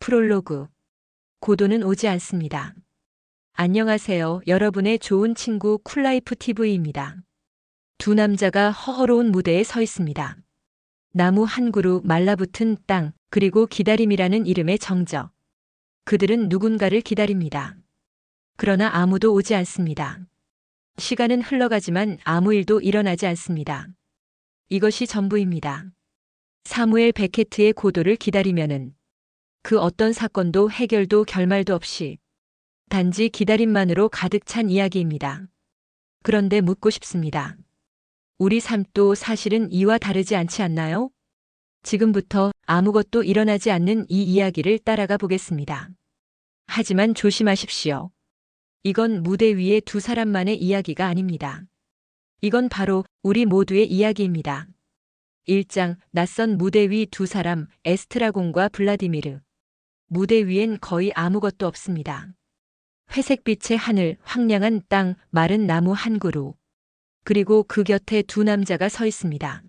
프롤로그. 고도는 오지 않습니다. 안녕하세요. 여러분의 좋은 친구 쿨라이프 TV입니다. 두 남자가 허허로운 무대에 서 있습니다. 나무 한 그루 말라붙은 땅, 그리고 기다림이라는 이름의 정적. 그들은 누군가를 기다립니다. 그러나 아무도 오지 않습니다. 시간은 흘러가지만 아무 일도 일어나지 않습니다. 이것이 전부입니다. 사무엘 베케트의 고도를 기다리면은 그 어떤 사건도 해결도 결말도 없이 단지 기다림만으로 가득 찬 이야기입니다. 그런데 묻고 싶습니다. 우리 삶도 사실은 이와 다르지 않지 않나요? 지금부터 아무것도 일어나지 않는 이 이야기를 따라가 보겠습니다. 하지만 조심하십시오. 이건 무대 위의 두 사람만의 이야기가 아닙니다. 이건 바로 우리 모두의 이야기입니다. 1장 낯선 무대 위 두 사람 에스트라곤과 블라디미르. 무대 위엔 거의 아무것도 없습니다. 회색빛의 하늘, 황량한 땅, 마른 나무 한 그루. 그리고 그 곁에 두 남자가 서 있습니다.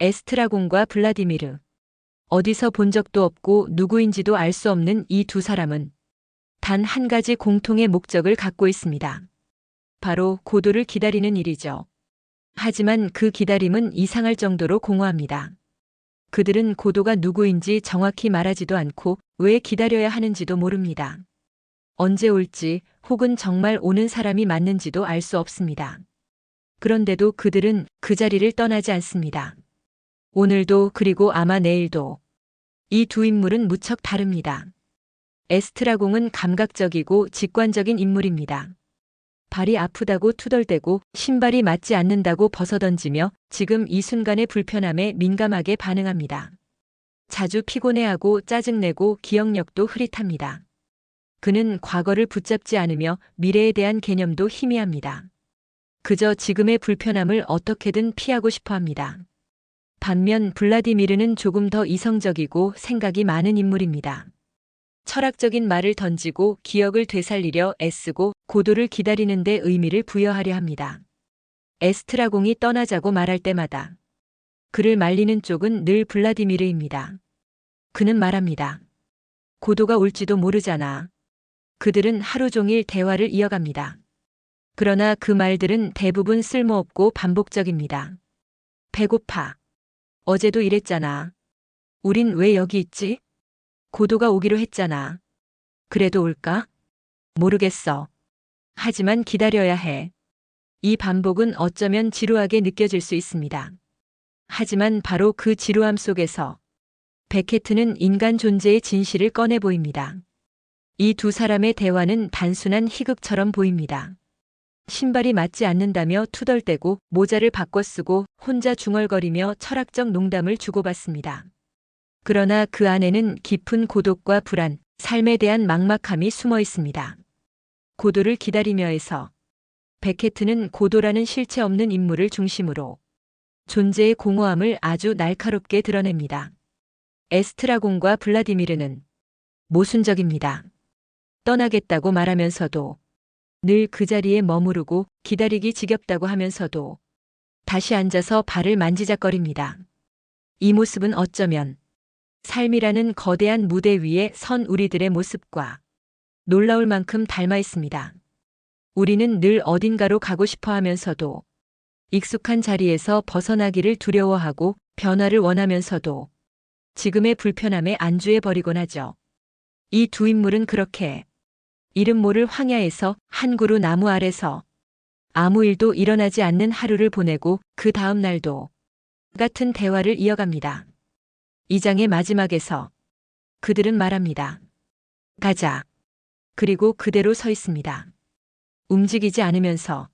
에스트라곤과 블라디미르. 어디서 본 적도 없고 누구인지도 알 수 없는 이 두 사람은 단 한 가지 공통의 목적을 갖고 있습니다. 바로 고도를 기다리는 일이죠. 하지만 그 기다림은 이상할 정도로 공허합니다. 그들은 고도가 누구인지 정확히 말하지도 않고 왜 기다려야 하는지도 모릅니다. 언제 올지 혹은 정말 오는 사람이 맞는지도 알 수 없습니다. 그런데도 그들은 그 자리를 떠나지 않습니다. 오늘도 그리고 아마 내일도 이 두 인물은 무척 다릅니다. 에스트라공은 감각적이고 직관적인 인물입니다. 발이 아프다고 투덜대고 신발이 맞지 않는다고 벗어던지며 지금 이 순간의 불편함에 민감하게 반응합니다. 자주 피곤해하고 짜증내고 기억력도 흐릿합니다. 그는 과거를 붙잡지 않으며 미래에 대한 개념도 희미합니다. 그저 지금의 불편함을 어떻게든 피하고 싶어 합니다. 반면 블라디미르는 조금 더 이성적이고 생각이 많은 인물입니다. 철학적인 말을 던지고 기억을 되살리려 애쓰고 고도를 기다리는 데 의미를 부여하려 합니다. 에스트라공이 떠나자고 말할 때마다 그를 말리는 쪽은 늘 블라디미르입니다. 그는 말합니다. 고도가 올지도 모르잖아. 그들은 하루 종일 대화를 이어갑니다. 그러나 그 말들은 대부분 쓸모없고 반복적입니다. 배고파. 어제도 이랬잖아. 우린 왜 여기 있지? 고도가 오기로 했잖아. 그래도 올까? 모르겠어. 하지만 기다려야 해. 이 반복은 어쩌면 지루하게 느껴질 수 있습니다. 하지만 바로 그 지루함 속에서 베케트는 인간 존재의 진실을 꺼내 보입니다. 이 두 사람의 대화는 단순한 희극처럼 보입니다. 신발이 맞지 않는다며 투덜대고 모자를 바꿔 쓰고 혼자 중얼거리며 철학적 농담을 주고받습니다. 그러나 그 안에는 깊은 고독과 불안, 삶에 대한 막막함이 숨어 있습니다. 고도를 기다리며에서 베케트는 고도라는 실체 없는 인물을 중심으로 존재의 공허함을 아주 날카롭게 드러냅니다. 에스트라곤과 블라디미르는 모순적입니다. 떠나겠다고 말하면서도 늘 그 자리에 머무르고 기다리기 지겹다고 하면서도 다시 앉아서 발을 만지작거립니다. 이 모습은 어쩌면 삶이라는 거대한 무대 위에 선 우리들의 모습과 놀라울 만큼 닮아 있습니다. 우리는 늘 어딘가로 가고 싶어 하면서도 익숙한 자리에서 벗어나기를 두려워하고 변화를 원하면서도 지금의 불편함에 안주해 버리곤 하죠. 이 두 인물은 그렇게 이름 모를 황야에서 한 그루 나무 아래서 아무 일도 일어나지 않는 하루를 보내고 그 다음 날도 같은 대화를 이어갑니다. 이 장의 마지막에서 그들은 말합니다. 가자. 그리고 그대로 서 있습니다. 움직이지 않으면서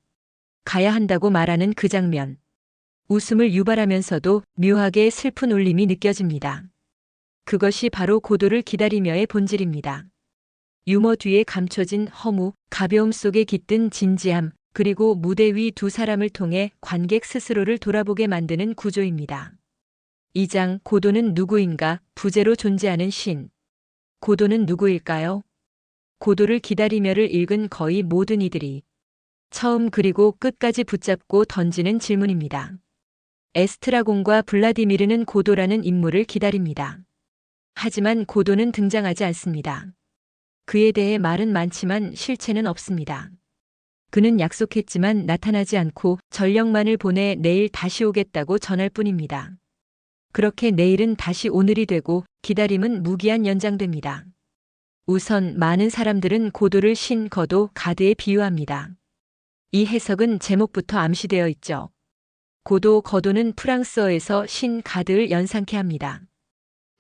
가야 한다고 말하는 그 장면. 웃음을 유발하면서도 묘하게 슬픈 울림이 느껴집니다. 그것이 바로 고도를 기다리며의 본질입니다. 유머 뒤에 감춰진 허무, 가벼움 속에 깃든 진지함, 그리고 무대 위 두 사람을 통해 관객 스스로를 돌아보게 만드는 구조입니다. 2장 고도는 누구인가 부제로 존재하는 신. 고도는 누구일까요? 고도를 기다리며를 읽은 거의 모든 이들이 처음 그리고 끝까지 붙잡고 던지는 질문입니다. 에스트라곤과 블라디미르는 고도라는 인물을 기다립니다. 하지만 고도는 등장하지 않습니다. 그에 대해 말은 많지만 실체는 없습니다. 그는 약속했지만 나타나지 않고 전력만을 보내 내일 다시 오겠다고 전할 뿐입니다. 그렇게 내일은 다시 오늘이 되고 기다림은 무기한 연장됩니다. 우선 많은 사람들은 고도를 신 거도 가드에 비유합니다. 이 해석은 제목부터 암시되어 있죠. 고도 거도는 프랑스어에서 신 가드를 연상케 합니다.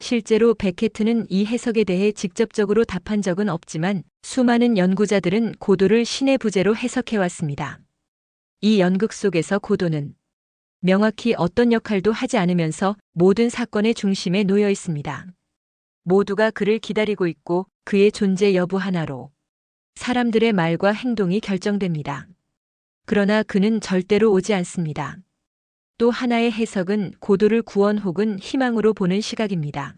실제로 베케트는 이 해석에 대해 직접적으로 답한 적은 없지만 수많은 연구자들은 고도를 신의 부재로 해석해왔습니다. 이 연극 속에서 고도는 명확히 어떤 역할도 하지 않으면서 모든 사건의 중심에 놓여 있습니다. 모두가 그를 기다리고 있고 그의 존재 여부 하나로 사람들의 말과 행동이 결정됩니다. 그러나 그는 절대로 오지 않습니다. 또 하나의 해석은 고도를 구원 혹은 희망으로 보는 시각입니다.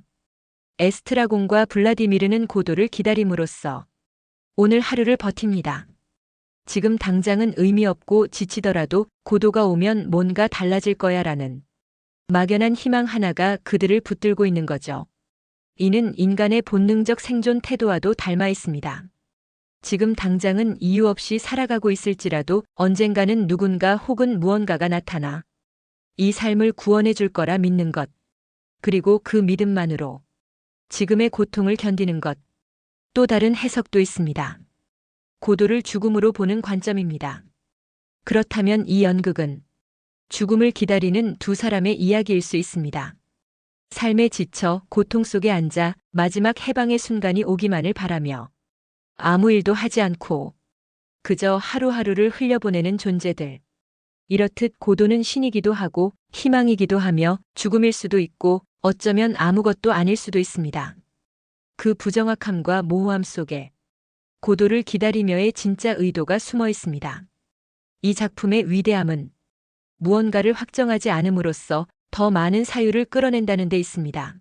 에스트라곤과 블라디미르는 고도를 기다림으로써 오늘 하루를 버팁니다. 지금 당장은 의미 없고 지치더라도 고도가 오면 뭔가 달라질 거야 라는 막연한 희망 하나가 그들을 붙들고 있는 거죠. 이는 인간의 본능적 생존 태도와도 닮아 있습니다. 지금 당장은 이유 없이 살아가고 있을지라도 언젠가는 누군가 혹은 무언가가 나타나 이 삶을 구원해 줄 거라 믿는 것. 그리고 그 믿음만으로 지금의 고통을 견디는 것. 또 다른 해석도 있습니다. 고도를 죽음으로 보는 관점입니다. 그렇다면 이 연극은 죽음을 기다리는 두 사람의 이야기일 수 있습니다. 삶에 지쳐 고통 속에 앉아 마지막 해방의 순간이 오기만을 바라며 아무 일도 하지 않고 그저 하루하루를 흘려보내는 존재들. 이렇듯 고도는 신이기도 하고 희망이기도 하며 죽음일 수도 있고 어쩌면 아무것도 아닐 수도 있습니다. 그 부정확함과 모호함 속에 고도를 기다리며의 진짜 의도가 숨어 있습니다. 이 작품의 위대함은 무언가를 확정하지 않음으로써 더 많은 사유를 끌어낸다는 데 있습니다.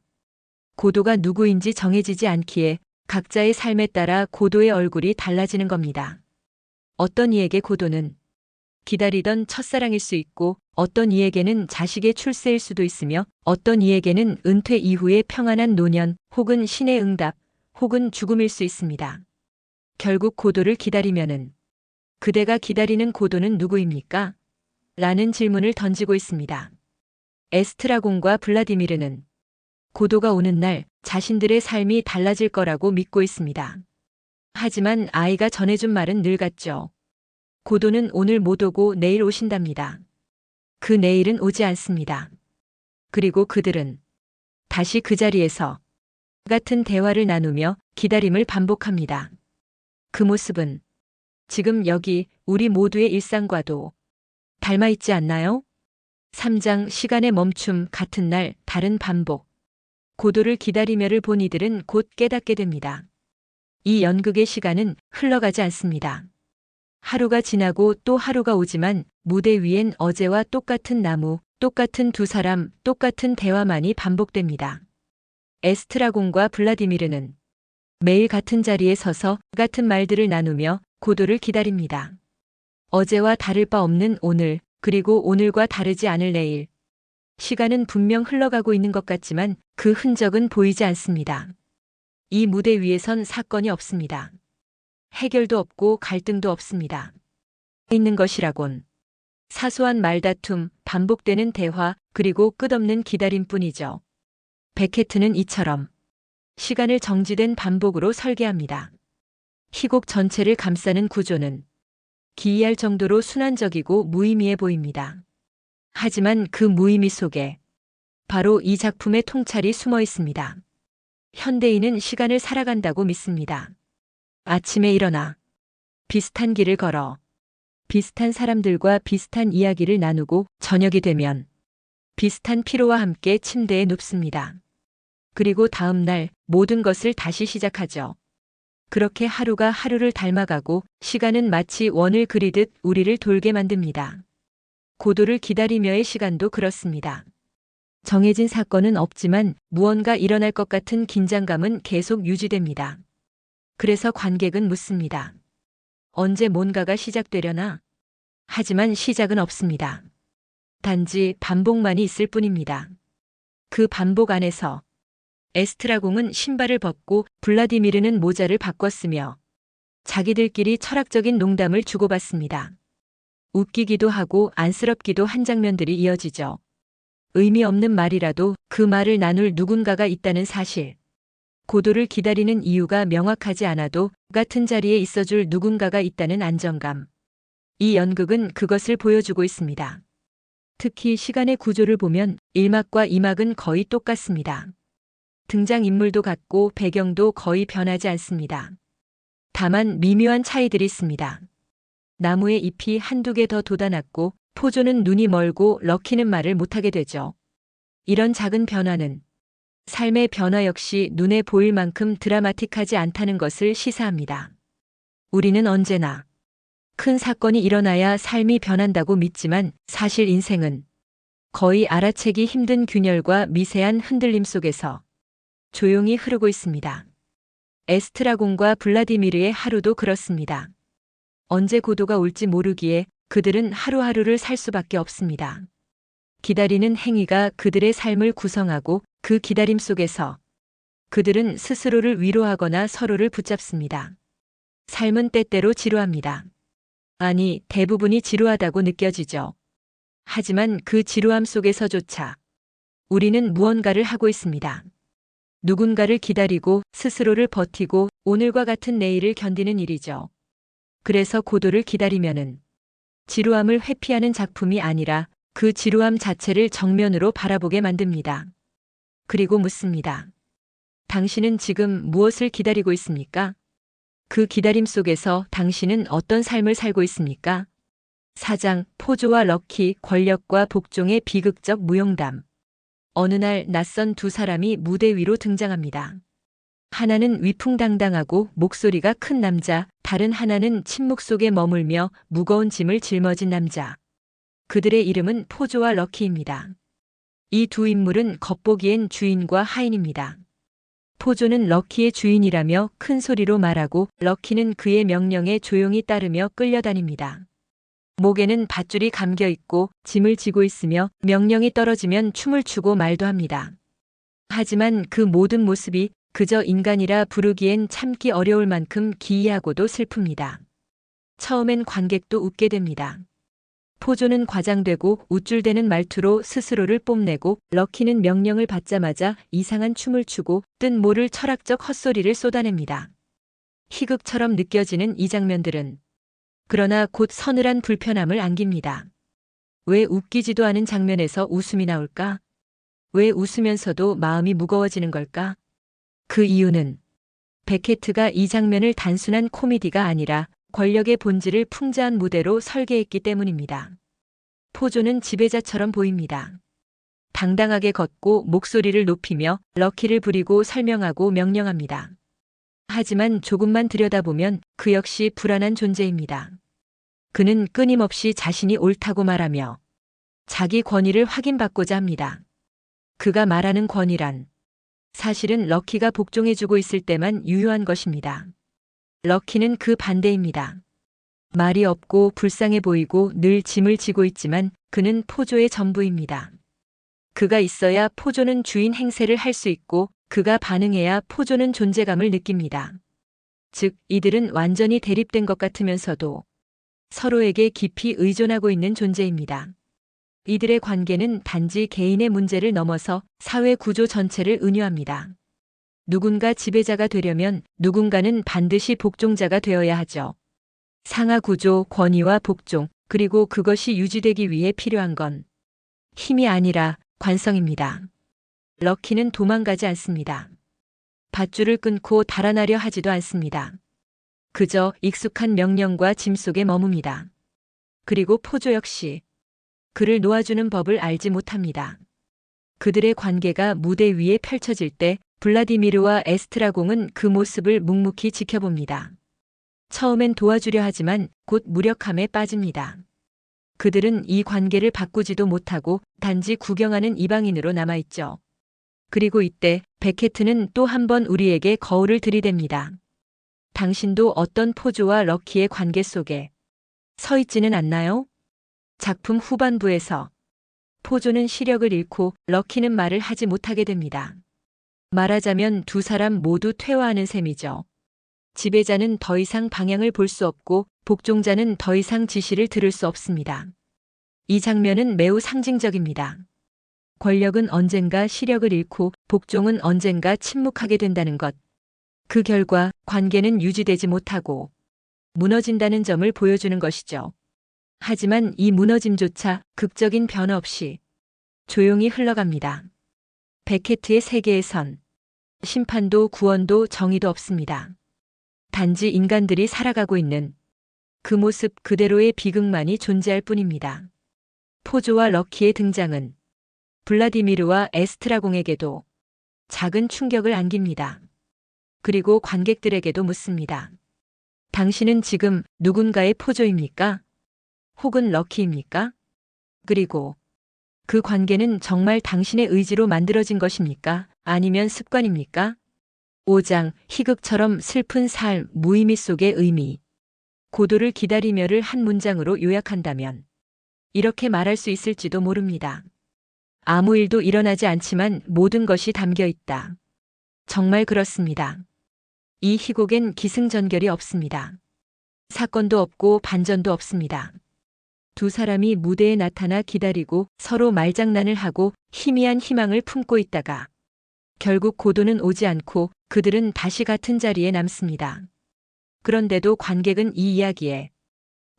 고도가 누구인지 정해지지 않기에 각자의 삶에 따라 고도의 얼굴이 달라지는 겁니다. 어떤 이에게 고도는 기다리던 첫사랑일 수 있고 어떤 이에게는 자식의 출세일 수도 있으며 어떤 이에게는 은퇴 이후의 평안한 노년 혹은 신의 응답 혹은 죽음일 수 있습니다. 결국 고도를 기다리면은 그대가 기다리는 고도는 누구입니까? 라는 질문을 던지고 있습니다. 에스트라곤과 블라디미르는 고도가 오는 날 자신들의 삶이 달라질 거라고 믿고 있습니다. 하지만 아이가 전해준 말은 늘 같죠. 고도는 오늘 못 오고 내일 오신답니다. 그 내일은 오지 않습니다. 그리고 그들은 다시 그 자리에서 같은 대화를 나누며 기다림을 반복합니다. 그 모습은 지금 여기 우리 모두의 일상과도 닮아 있지 않나요? 3장 시간의 멈춤 같은 날 다른 반복. 고도를 기다리며를 본 이들은 곧 깨닫게 됩니다. 이 연극의 시간은 흘러가지 않습니다. 하루가 지나고 또 하루가 오지만 무대 위엔 어제와 똑같은 나무, 똑같은 두 사람, 똑같은 대화만이 반복됩니다. 에스트라곤과 블라디미르는 매일 같은 자리에 서서 같은 말들을 나누며 고도를 기다립니다. 어제와 다를 바 없는 오늘, 그리고 오늘과 다르지 않을 내일. 시간은 분명 흘러가고 있는 것 같지만 그 흔적은 보이지 않습니다. 이 무대 위에선 사건이 없습니다. 해결도 없고 갈등도 없습니다. 있는 것이라곤 사소한 말다툼, 반복되는 대화, 그리고 끝없는 기다림뿐이죠. 베케트는 이처럼 시간을 정지된 반복으로 설계합니다. 희곡 전체를 감싸는 구조는 기이할 정도로 순환적이고 무의미해 보입니다. 하지만 그 무의미 속에 바로 이 작품의 통찰이 숨어 있습니다. 현대인은 시간을 살아간다고 믿습니다. 아침에 일어나 비슷한 길을 걸어 비슷한 사람들과 비슷한 이야기를 나누고 저녁이 되면 비슷한 피로와 함께 침대에 눕습니다. 그리고 다음 날 모든 것을 다시 시작하죠. 그렇게 하루가 하루를 닮아가고 시간은 마치 원을 그리듯 우리를 돌게 만듭니다. 고도를 기다리며의 시간도 그렇습니다. 정해진 사건은 없지만 무언가 일어날 것 같은 긴장감은 계속 유지됩니다. 그래서 관객은 묻습니다. 언제 뭔가가 시작되려나? 하지만 시작은 없습니다. 단지 반복만이 있을 뿐입니다. 그 반복 안에서 에스트라공은 신발을 벗고 블라디미르는 모자를 바꿨으며 자기들끼리 철학적인 농담을 주고받습니다. 웃기기도 하고 안쓰럽기도 한 장면들이 이어지죠. 의미 없는 말이라도 그 말을 나눌 누군가가 있다는 사실. 고도를 기다리는 이유가 명확하지 않아도 같은 자리에 있어줄 누군가가 있다는 안정감. 이 연극은 그것을 보여주고 있습니다. 특히 시간의 구조를 보면 1막과 2막은 거의 똑같습니다. 등장인물도 같고 배경도 거의 변하지 않습니다. 다만 미묘한 차이들이 있습니다. 나무의 잎이 한두 개 더 돋아났고 포조는 눈이 멀고 럭키는 말을 못하게 되죠. 이런 작은 변화는 삶의 변화 역시 눈에 보일 만큼 드라마틱하지 않다는 것을 시사합니다. 우리는 언제나 큰 사건이 일어나야 삶이 변한다고 믿지만 사실 인생은 거의 알아채기 힘든 균열과 미세한 흔들림 속에서 조용히 흐르고 있습니다. 에스트라곤과 블라디미르의 하루도 그렇습니다. 언제 고도가 올지 모르기에 그들은 하루하루를 살 수밖에 없습니다. 기다리는 행위가 그들의 삶을 구성하고 그 기다림 속에서 그들은 스스로를 위로하거나 서로를 붙잡습니다. 삶은 때때로 지루합니다. 아니, 대부분이 지루하다고 느껴지죠. 하지만 그 지루함 속에서조차 우리는 무언가를 하고 있습니다. 누군가를 기다리고 스스로를 버티고 오늘과 같은 내일을 견디는 일이죠. 그래서 고도를 기다리면은 지루함을 회피하는 작품이 아니라 그 지루함 자체를 정면으로 바라보게 만듭니다. 그리고 묻습니다. 당신은 지금 무엇을 기다리고 있습니까? 그 기다림 속에서 당신은 어떤 삶을 살고 있습니까? 사장, 포조와 럭키, 권력과 복종의 비극적 무용담. 어느 날 낯선 두 사람이 무대 위로 등장합니다. 하나는 위풍당당하고 목소리가 큰 남자, 다른 하나는 침묵 속에 머물며 무거운 짐을 짊어진 남자. 그들의 이름은 포조와 럭키입니다. 이 두 인물은 겉보기엔 주인과 하인입니다. 포조는 럭키의 주인이라며 큰 소리로 말하고 럭키는 그의 명령에 조용히 따르며 끌려다닙니다. 목에는 밧줄이 감겨 있고 짐을 지고 있으며 명령이 떨어지면 춤을 추고 말도 합니다. 하지만 그 모든 모습이 그저 인간이라 부르기엔 참기 어려울 만큼 기이하고도 슬픕니다. 처음엔 관객도 웃게 됩니다. 포조는 과장되고 우쭐대는 말투로 스스로를 뽐내고 럭키는 명령을 받자마자 이상한 춤을 추고 뜬 모를 철학적 헛소리를 쏟아냅니다. 희극처럼 느껴지는 이 장면들은 그러나 곧 서늘한 불편함을 안깁니다. 왜 웃기지도 않은 장면에서 웃음이 나올까? 왜 웃으면서도 마음이 무거워지는 걸까? 그 이유는 베케트가 이 장면을 단순한 코미디가 아니라 권력의 본질을 풍자한 무대로 설계했기 때문입니다. 포조는 지배자처럼 보입니다. 당당하게 걷고 목소리를 높이며 럭키를 부리고 설명하고 명령합니다. 하지만 조금만 들여다보면 그 역시 불안한 존재입니다. 그는 끊임없이 자신이 옳다고 말하며 자기 권위를 확인받고자 합니다. 그가 말하는 권위란 사실은 럭키가 복종해주고 있을 때만 유효한 것입니다. 럭키는 그 반대입니다. 말이 없고 불쌍해 보이고 늘 짐을 지고 있지만 그는 포조의 전부입니다. 그가 있어야 포조는 주인 행세를 할 수 있고 그가 반응해야 포조는 존재감을 느낍니다. 즉, 이들은 완전히 대립된 것 같으면서도 서로에게 깊이 의존하고 있는 존재입니다. 이들의 관계는 단지 개인의 문제를 넘어서 사회 구조 전체를 은유합니다. 누군가 지배자가 되려면 누군가는 반드시 복종자가 되어야 하죠. 상하 구조, 권위와 복종, 그리고 그것이 유지되기 위해 필요한 건 힘이 아니라 관성입니다. 럭키는 도망가지 않습니다. 밧줄을 끊고 달아나려 하지도 않습니다. 그저 익숙한 명령과 짐 속에 머뭅니다. 그리고 포조 역시 그를 놓아주는 법을 알지 못합니다. 그들의 관계가 무대 위에 펼쳐질 때 블라디미르와 에스트라공은 그 모습을 묵묵히 지켜봅니다. 처음엔 도와주려 하지만 곧 무력함에 빠집니다. 그들은 이 관계를 바꾸지도 못하고 단지 구경하는 이방인으로 남아있죠. 그리고 이때 베케트는 또 한 번 우리에게 거울을 들이댑니다. 당신도 어떤 포조와 럭키의 관계 속에 서 있지는 않나요? 작품 후반부에서 포조는 시력을 잃고 럭키는 말을 하지 못하게 됩니다. 말하자면 두 사람 모두 퇴화하는 셈이죠. 지배자는 더 이상 방향을 볼 수 없고 복종자는 더 이상 지시를 들을 수 없습니다. 이 장면은 매우 상징적입니다. 권력은 언젠가 시력을 잃고 복종은 언젠가 침묵하게 된다는 것. 그 결과 관계는 유지되지 못하고 무너진다는 점을 보여주는 것이죠. 하지만 이 무너짐조차 극적인 변화 없이 조용히 흘러갑니다. 베케트의 세계에선 심판도 구원도 정의도 없습니다. 단지 인간들이 살아가고 있는 그 모습 그대로의 비극만이 존재할 뿐입니다. 포조와 럭키의 등장은 블라디미르와 에스트라공에게도 작은 충격을 안깁니다. 그리고 관객들에게도 묻습니다. 당신은 지금 누군가의 포조입니까? 혹은 럭키입니까? 그리고 그 관계는 정말 당신의 의지로 만들어진 것입니까? 아니면 습관입니까? 5장 희극처럼 슬픈 삶 무의미 속의 의미. 고도를 기다리며를 한 문장으로 요약한다면 이렇게 말할 수 있을지도 모릅니다. 아무 일도 일어나지 않지만 모든 것이 담겨 있다. 정말 그렇습니다. 이 희곡엔 기승전결이 없습니다. 사건도 없고 반전도 없습니다. 두 사람이 무대에 나타나 기다리고 서로 말장난을 하고 희미한 희망을 품고 있다가 결국 고도는 오지 않고 그들은 다시 같은 자리에 남습니다. 그런데도 관객은 이 이야기에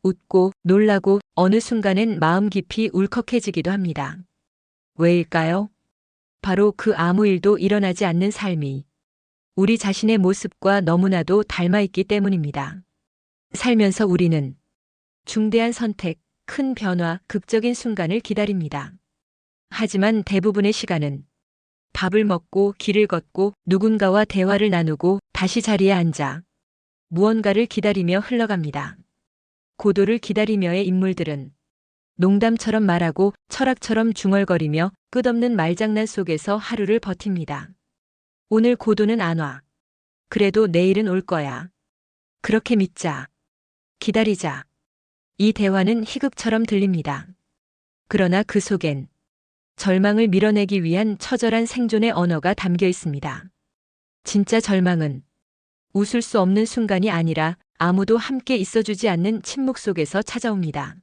웃고 놀라고 어느 순간엔 마음 깊이 울컥해지기도 합니다. 왜일까요? 바로 그 아무 일도 일어나지 않는 삶이 우리 자신의 모습과 너무나도 닮아 있기 때문입니다. 살면서 우리는 중대한 선택, 큰 변화, 극적인 순간을 기다립니다. 하지만 대부분의 시간은 밥을 먹고 길을 걷고 누군가와 대화를 나누고 다시 자리에 앉아 무언가를 기다리며 흘러갑니다. 고도를 기다리며의 인물들은 농담처럼 말하고 철학처럼 중얼거리며 끝없는 말장난 속에서 하루를 버팁니다. 오늘 고도는 안 와. 그래도 내일은 올 거야. 그렇게 믿자. 기다리자. 이 대화는 희극처럼 들립니다. 그러나 그 속엔 절망을 밀어내기 위한 처절한 생존의 언어가 담겨 있습니다. 진짜 절망은 웃을 수 없는 순간이 아니라 아무도 함께 있어주지 않는 침묵 속에서 찾아옵니다.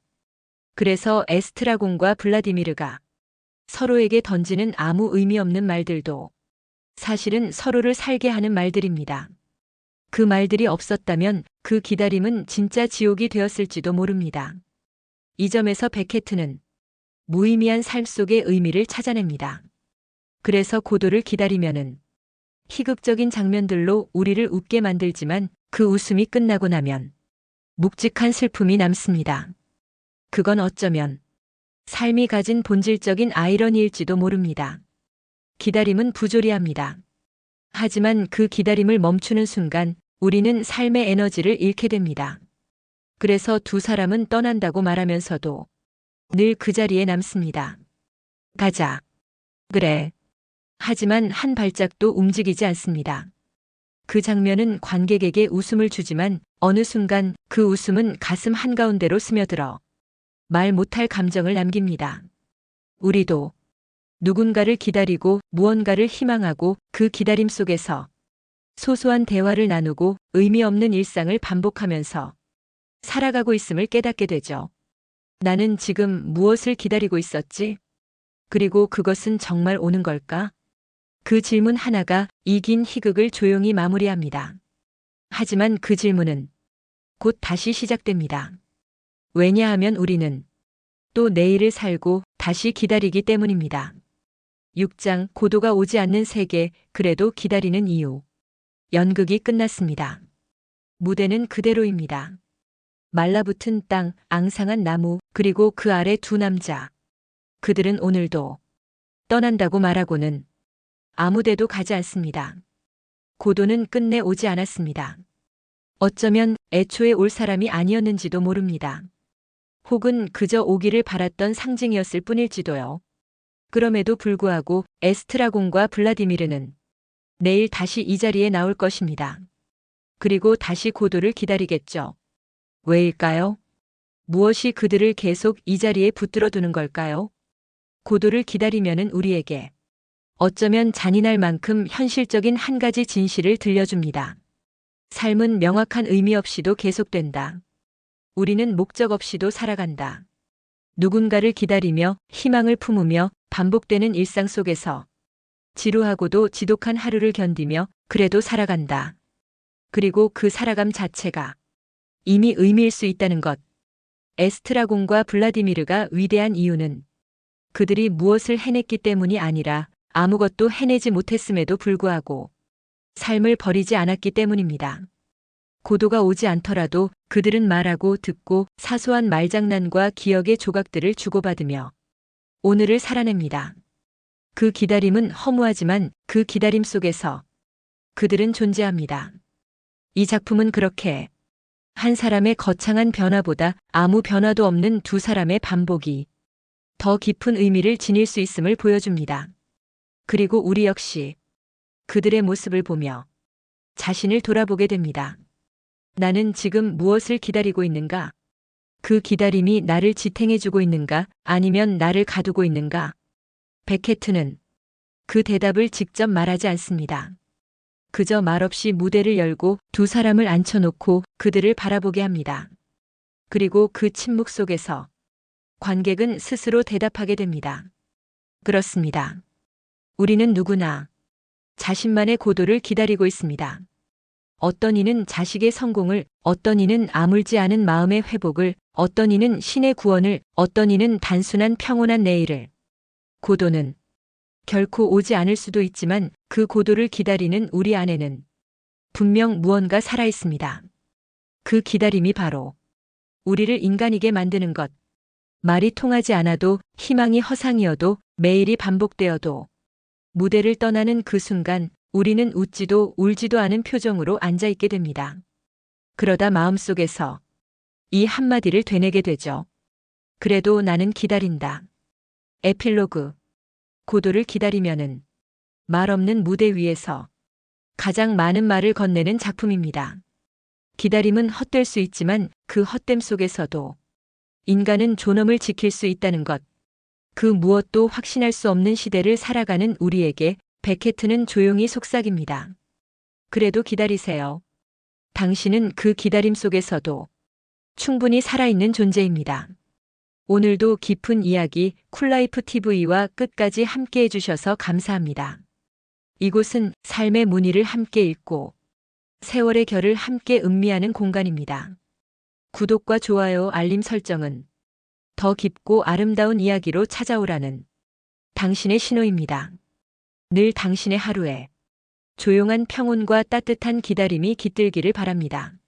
그래서 에스트라곤과 블라디미르가 서로에게 던지는 아무 의미 없는 말들도 사실은 서로를 살게 하는 말들입니다. 그 말들이 없었다면 그 기다림은 진짜 지옥이 되었을지도 모릅니다. 이 점에서 베케트는 무의미한 삶 속의 의미를 찾아냅니다. 그래서 고도를 기다리면은 희극적인 장면들로 우리를 웃게 만들지만 그 웃음이 끝나고 나면 묵직한 슬픔이 남습니다. 그건 어쩌면 삶이 가진 본질적인 아이러니일지도 모릅니다. 기다림은 부조리합니다. 하지만 그 기다림을 멈추는 순간 우리는 삶의 에너지를 잃게 됩니다. 그래서 두 사람은 떠난다고 말하면서도 늘 그 자리에 남습니다. 가자. 그래. 하지만 한 발짝도 움직이지 않습니다. 그 장면은 관객에게 웃음을 주지만 어느 순간 그 웃음은 가슴 한가운데로 스며들어 말 못할 감정을 남깁니다. 우리도 누군가를 기다리고 무언가를 희망하고 그 기다림 속에서 소소한 대화를 나누고 의미 없는 일상을 반복하면서 살아가고 있음을 깨닫게 되죠. 나는 지금 무엇을 기다리고 있었지? 그리고 그것은 정말 오는 걸까? 그 질문 하나가 이 긴 희극을 조용히 마무리합니다. 하지만 그 질문은 곧 다시 시작됩니다. 왜냐하면 우리는 또 내일을 살고 다시 기다리기 때문입니다. 6장 고도가 오지 않는 세계 그래도 기다리는 이유 연극이 끝났습니다. 무대는 그대로입니다. 말라붙은 땅, 앙상한 나무, 그리고 그 아래 두 남자. 그들은 오늘도 떠난다고 말하고는 아무데도 가지 않습니다. 고도는 끝내 오지 않았습니다. 어쩌면 애초에 올 사람이 아니었는지도 모릅니다. 혹은 그저 오기를 바랐던 상징이었을 뿐일지도요. 그럼에도 불구하고 에스트라곤과 블라디미르는 내일 다시 이 자리에 나올 것입니다. 그리고 다시 고도를 기다리겠죠. 왜일까요? 무엇이 그들을 계속 이 자리에 붙들어 두는 걸까요? 고도를 기다리면은 우리에게 어쩌면 잔인할 만큼 현실적인 한 가지 진실을 들려줍니다. 삶은 명확한 의미 없이도 계속된다. 우리는 목적 없이도 살아간다. 누군가를 기다리며 희망을 품으며 반복되는 일상 속에서 지루하고도 지독한 하루를 견디며 그래도 살아간다. 그리고 그 살아감 자체가 이미 의미일 수 있다는 것. 에스트라곤과 블라디미르가 위대한 이유는 그들이 무엇을 해냈기 때문이 아니라 아무것도 해내지 못했음에도 불구하고 삶을 버리지 않았기 때문입니다. 고도가 오지 않더라도 그들은 말하고 듣고 사소한 말장난과 기억의 조각들을 주고받으며 오늘을 살아냅니다. 그 기다림은 허무하지만 그 기다림 속에서 그들은 존재합니다. 이 작품은 그렇게 한 사람의 거창한 변화보다 아무 변화도 없는 두 사람의 반복이 더 깊은 의미를 지닐 수 있음을 보여줍니다. 그리고 우리 역시 그들의 모습을 보며 자신을 돌아보게 됩니다. 나는 지금 무엇을 기다리고 있는가? 그 기다림이 나를 지탱해주고 있는가? 아니면 나를 가두고 있는가? 베케트는 그 대답을 직접 말하지 않습니다. 그저 말없이 무대를 열고 두 사람을 앉혀놓고 그들을 바라보게 합니다. 그리고 그 침묵 속에서 관객은 스스로 대답하게 됩니다. 그렇습니다. 우리는 누구나 자신만의 고도를 기다리고 있습니다. 어떤 이는 자식의 성공을, 어떤 이는 아물지 않은 마음의 회복을, 어떤 이는 신의 구원을, 어떤 이는 단순한 평온한 내일을. 고도는 결코 오지 않을 수도 있지만 그 고도를 기다리는 우리 안에는 분명 무언가 살아 있습니다. 그 기다림이 바로 우리를 인간이게 만드는 것. 말이 통하지 않아도 희망이 허상이어도 매일이 반복되어도 무대를 떠나는 그 순간 우리는 웃지도 울지도 않은 표정으로 앉아 있게 됩니다. 그러다 마음속에서 이 한마디를 되뇌게 되죠. 그래도 나는 기다린다. 에필로그. 고도를 기다리면은 말 없는 무대 위에서 가장 많은 말을 건네는 작품입니다. 기다림은 헛될 수 있지만 그 헛됨 속에서도 인간은 존엄을 지킬 수 있다는 것. 그 무엇도 확신할 수 없는 시대를 살아가는 우리에게 베케트는 조용히 속삭입니다. 그래도 기다리세요. 당신은 그 기다림 속에서도 충분히 살아있는 존재입니다. 오늘도 깊은 이야기 쿨라이프 TV와 끝까지 함께 해주셔서 감사합니다. 이곳은 삶의 무늬를 함께 읽고 세월의 결을 함께 음미하는 공간입니다. 구독과 좋아요 알림 설정은 더 깊고 아름다운 이야기로 찾아오라는 당신의 신호입니다. 늘 당신의 하루에 조용한 평온과 따뜻한 기다림이 깃들기를 바랍니다.